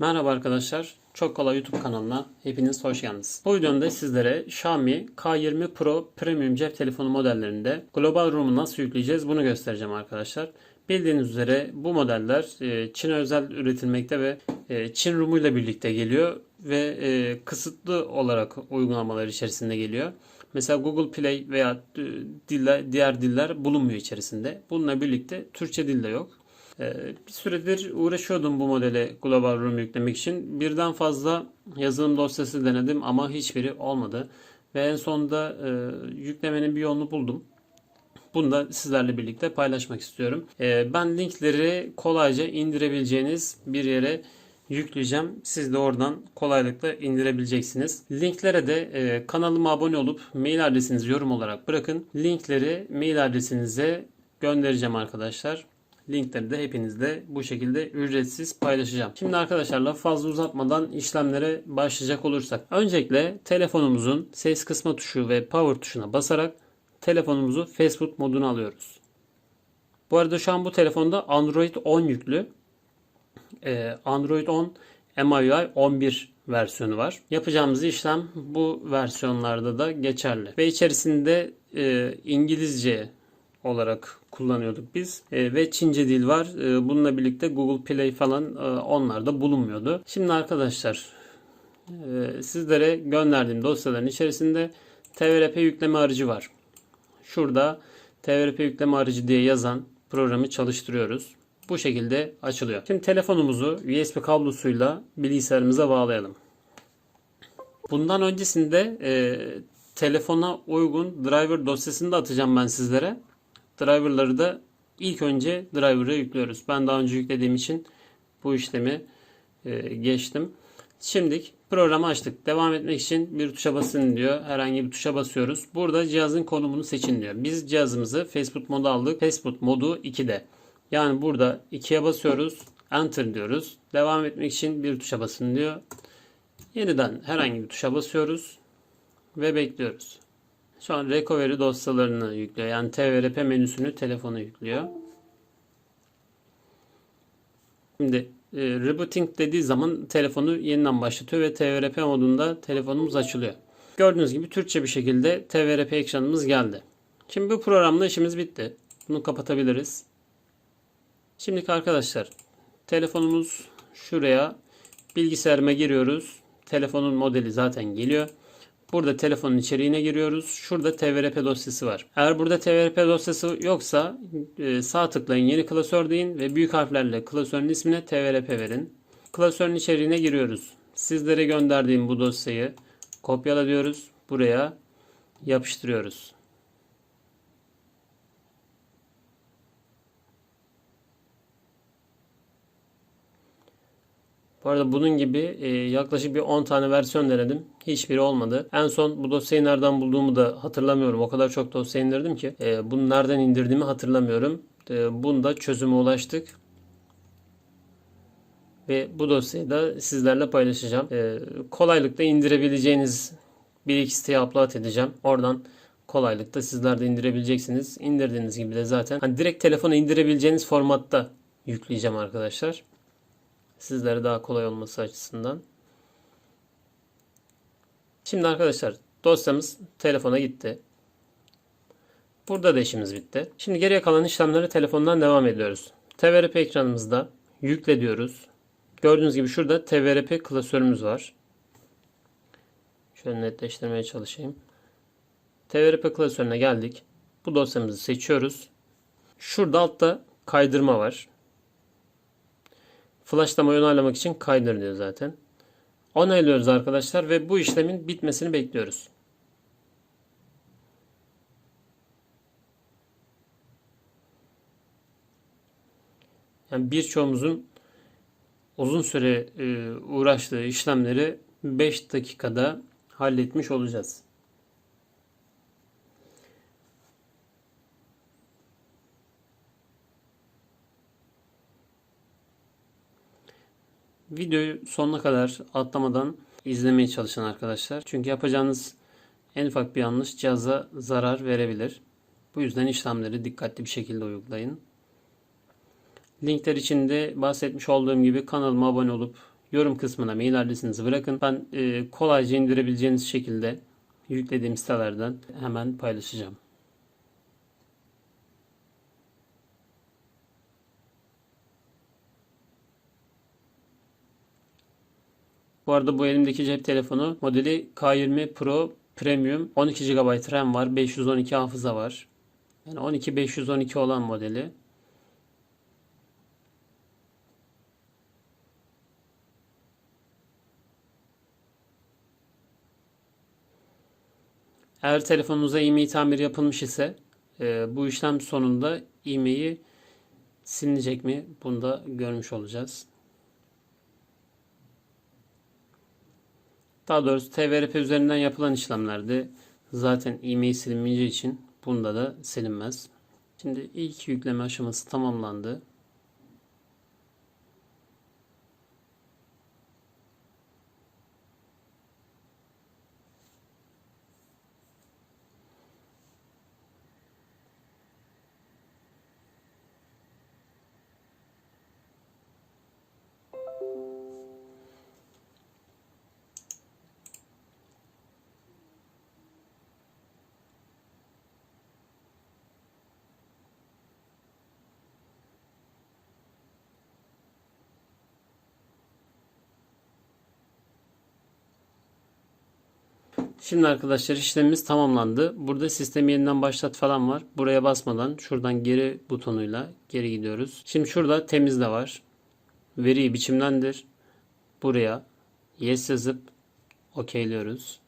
Merhaba arkadaşlar. Çok kolay YouTube kanalına hepiniz hoş geldiniz. Bu videomda sizlere Xiaomi K20 Pro Premium cep telefonu modellerinde Global Room'u nasıl yükleyeceğiz bunu göstereceğim arkadaşlar. Bildiğiniz üzere bu modeller e, Çin'e özel üretilmekte ve e, Çin Room'u ile birlikte geliyor ve e, kısıtlı olarak uygulamalar içerisinde geliyor. Mesela Google Play veya diller, diğer diller bulunmuyor içerisinde. Bununla birlikte Türkçe dil de yok. Ee, Bir süredir uğraşıyordum bu modele Global Room yüklemek için. Birden fazla yazılım dosyası denedim ama hiçbiri olmadı. Ve en sonunda e, yüklemenin bir yolunu buldum. Bunu da sizlerle birlikte paylaşmak istiyorum. Ee, ben linkleri kolayca indirebileceğiniz bir yere yükleyeceğim. Siz de oradan kolaylıkla indirebileceksiniz. Linklere de e, kanalıma abone olup mail adresinizi yorum olarak bırakın. Linkleri mail adresinize göndereceğim arkadaşlar. Linkleri de hepinizle bu şekilde ücretsiz paylaşacağım. Şimdi arkadaşlar lafı fazla uzatmadan işlemlere başlayacak olursak. Öncelikle telefonumuzun ses kısma tuşu ve power tuşuna basarak telefonumuzu Facebook moduna alıyoruz. Bu arada şu an bu telefonda Android 10 yüklü. Ee, Android 10 MIUI 11 versiyonu var. Yapacağımız işlem bu versiyonlarda da geçerli. Ve içerisinde e, İngilizce olarak kullanıyorduk biz. E, ve Çince dil var. E, bununla birlikte Google Play falan e, onlar da bulunmuyordu. Şimdi arkadaşlar e, sizlere gönderdiğim dosyaların içerisinde TVRP yükleme aracı var. Şurada TVRP yükleme aracı diye yazan programı çalıştırıyoruz. Bu şekilde açılıyor. Şimdi telefonumuzu USB kablosuyla bilgisayarımıza bağlayalım. Bundan öncesinde e, telefona uygun driver dosyasını da atacağım ben sizlere. Driver'ları da ilk önce driver'ı yüklüyoruz. Ben daha önce yüklediğim için bu işlemi e, geçtim. Şimdi programı açtık. Devam etmek için bir tuşa basın diyor. Herhangi bir tuşa basıyoruz. Burada cihazın konumunu seçin diyor. Biz cihazımızı Facebook modu aldık. Facebook modu 2'de. Yani burada 2'ye basıyoruz. Enter diyoruz. Devam etmek için bir tuşa basın diyor. Yeniden herhangi bir tuşa basıyoruz ve bekliyoruz. Şu an recovery dosyalarını yüklüyor. Yani TVRP menüsünü telefona yüklüyor. Şimdi e, rebooting dediği zaman telefonu yeniden başlatıyor ve TVRP modunda telefonumuz açılıyor. Gördüğünüz gibi Türkçe bir şekilde TVRP ekranımız geldi. Şimdi bu programla işimiz bitti. Bunu kapatabiliriz. Şimdiki arkadaşlar telefonumuz şuraya bilgisayarıma giriyoruz. Telefonun modeli zaten geliyor. Burada telefonun içeriğine giriyoruz. Şurada TVRP dosyası var. Eğer burada TVRP dosyası yoksa e, sağ tıklayın yeni klasör deyin ve büyük harflerle klasörün ismine TVRP verin. Klasörün içeriğine giriyoruz. Sizlere gönderdiğim bu dosyayı kopyala diyoruz. Buraya yapıştırıyoruz. Arada bunun gibi e, yaklaşık bir 10 tane versiyon denedim. Hiçbiri olmadı. En son bu dosyayı nereden bulduğumu da hatırlamıyorum. O kadar çok dosya indirdim ki e, bunu nereden indirdiğimi hatırlamıyorum. E, bunda çözüme ulaştık. Ve bu dosyayı da sizlerle paylaşacağım. E, kolaylıkla indirebileceğiniz bir iki siteye upload edeceğim. Oradan kolaylıkla sizler de indirebileceksiniz. İndirdiğiniz gibi de zaten hani direkt telefona indirebileceğiniz formatta yükleyeceğim arkadaşlar. Sizlere daha kolay olması açısından. Şimdi arkadaşlar dosyamız telefona gitti. Burada da işimiz bitti. Şimdi geriye kalan işlemlere telefondan devam ediyoruz. TVRP ekranımızda yükle diyoruz. Gördüğünüz gibi şurada TVRP klasörümüz var. Şöyle netleştirmeye çalışayım. TVRP klasörüne geldik. Bu dosyamızı seçiyoruz. Şurada altta kaydırma var. Flashlamayı onaylamak için kaydır diyor zaten. Onaylıyoruz arkadaşlar ve bu işlemin bitmesini bekliyoruz. Yani birçoğumuzun uzun süre e, uğraştığı işlemleri 5 dakikada halletmiş olacağız. Videoyu sonuna kadar atlamadan izlemeye çalışın arkadaşlar. Çünkü yapacağınız en ufak bir yanlış cihaza zarar verebilir. Bu yüzden işlemleri dikkatli bir şekilde uygulayın. Linkler içinde bahsetmiş olduğum gibi kanalıma abone olup yorum kısmına mail adresinizi bırakın. Ben e, kolayca indirebileceğiniz şekilde yüklediğim sitelerden hemen paylaşacağım. Bu arada bu elimdeki cep telefonu modeli K20 Pro Premium 12 GB RAM var, 512 hafıza var. Yani 12 512 olan modeli. Eğer telefonunuza e-mail tamir yapılmış ise e, bu işlem sonunda e-mail'i silinecek mi? Bunu da görmüş olacağız. Daha doğrusu TVRP üzerinden yapılan işlemlerde zaten e-mail silinmeyeceği için bunda da silinmez. Şimdi ilk yükleme aşaması tamamlandı. Şimdi arkadaşlar işlemimiz tamamlandı. Burada sistemi yeniden başlat falan var. Buraya basmadan şuradan geri butonuyla geri gidiyoruz. Şimdi şurada temizle var. Veriyi biçimlendir. Buraya yes yazıp okeyliyoruz.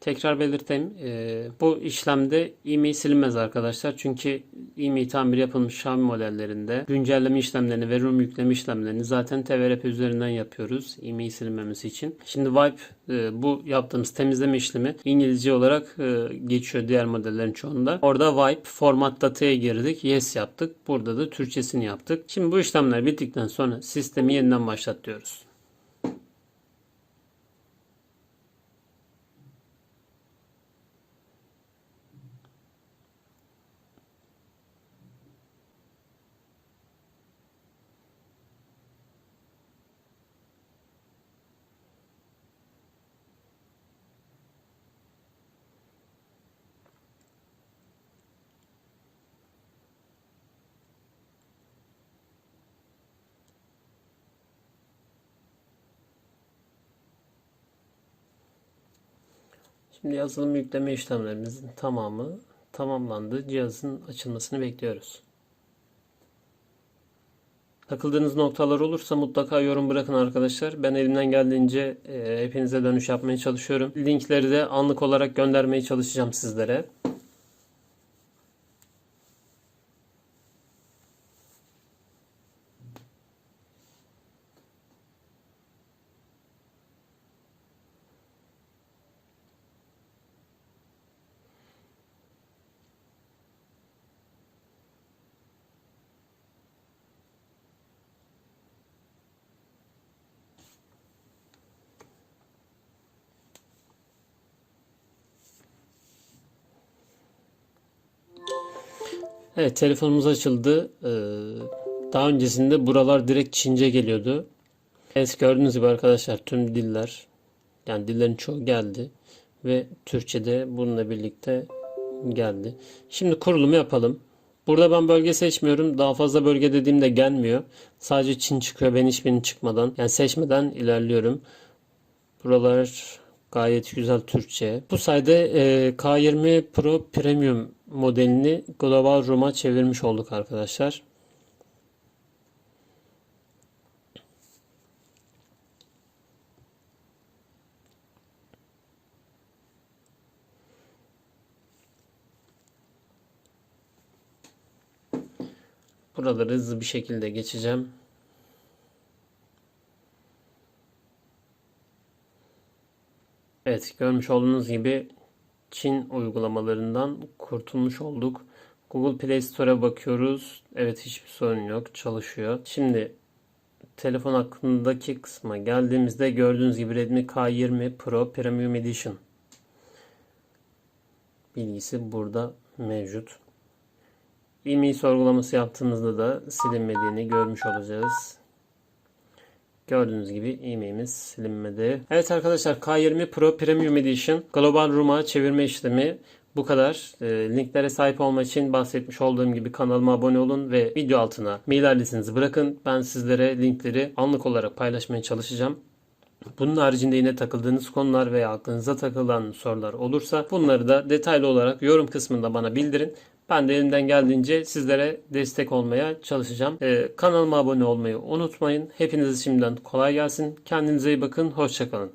Tekrar belirteyim. Ee, bu işlemde e-mail silinmez arkadaşlar. Çünkü e-mail tamir yapılmış Xiaomi modellerinde güncelleme işlemlerini ve ROM yükleme işlemlerini zaten TVRP üzerinden yapıyoruz. E-mail silinmemesi için. Şimdi Wipe e, bu yaptığımız temizleme işlemi İngilizce olarak e, geçiyor diğer modellerin çoğunda. Orada Wipe format dataya girdik. Yes yaptık. Burada da Türkçesini yaptık. Şimdi bu işlemler bittikten sonra sistemi yeniden başlat diyoruz. Şimdi yazılım yükleme işlemlerimizin tamamı tamamlandı. Cihazın açılmasını bekliyoruz. Takıldığınız noktalar olursa mutlaka yorum bırakın arkadaşlar. Ben elimden geldiğince e, hepinize dönüş yapmaya çalışıyorum. Linkleri de anlık olarak göndermeye çalışacağım sizlere. Evet telefonumuz açıldı. Ee, daha öncesinde buralar direkt Çince geliyordu. Evet gördüğünüz gibi arkadaşlar tüm diller yani dillerin çoğu geldi ve Türkçe'de bununla birlikte geldi. Şimdi kurulumu yapalım. Burada ben bölge seçmiyorum. Daha fazla bölge dediğimde gelmiyor. Sadece Çin çıkıyor. Ben hiçbirini çıkmadan yani seçmeden ilerliyorum. Buralar gayet güzel Türkçe. Bu sayede e, K20 Pro Premium modelini Global Room'a çevirmiş olduk arkadaşlar. Buraları hızlı bir şekilde geçeceğim. Evet görmüş olduğunuz gibi Çin uygulamalarından kurtulmuş olduk. Google Play Store'a bakıyoruz. Evet hiçbir sorun yok. Çalışıyor. Şimdi telefon hakkındaki kısma geldiğimizde gördüğünüz gibi Redmi K20 Pro Premium Edition bilgisi burada mevcut. e-mail sorgulaması yaptığımızda da silinmediğini görmüş olacağız. Gördüğünüz gibi e-mailimiz silinmedi. Evet arkadaşlar K20 Pro Premium Edition Global Room'a çevirme işlemi bu kadar. E, linklere sahip olmak için bahsetmiş olduğum gibi kanalıma abone olun ve video altına mail adresinizi bırakın. Ben sizlere linkleri anlık olarak paylaşmaya çalışacağım. Bunun haricinde yine takıldığınız konular veya aklınıza takılan sorular olursa bunları da detaylı olarak yorum kısmında bana bildirin. Ben de elimden geldiğince sizlere destek olmaya çalışacağım. Ee, kanalıma abone olmayı unutmayın. Hepinize şimdiden kolay gelsin. Kendinize iyi bakın. Hoşçakalın.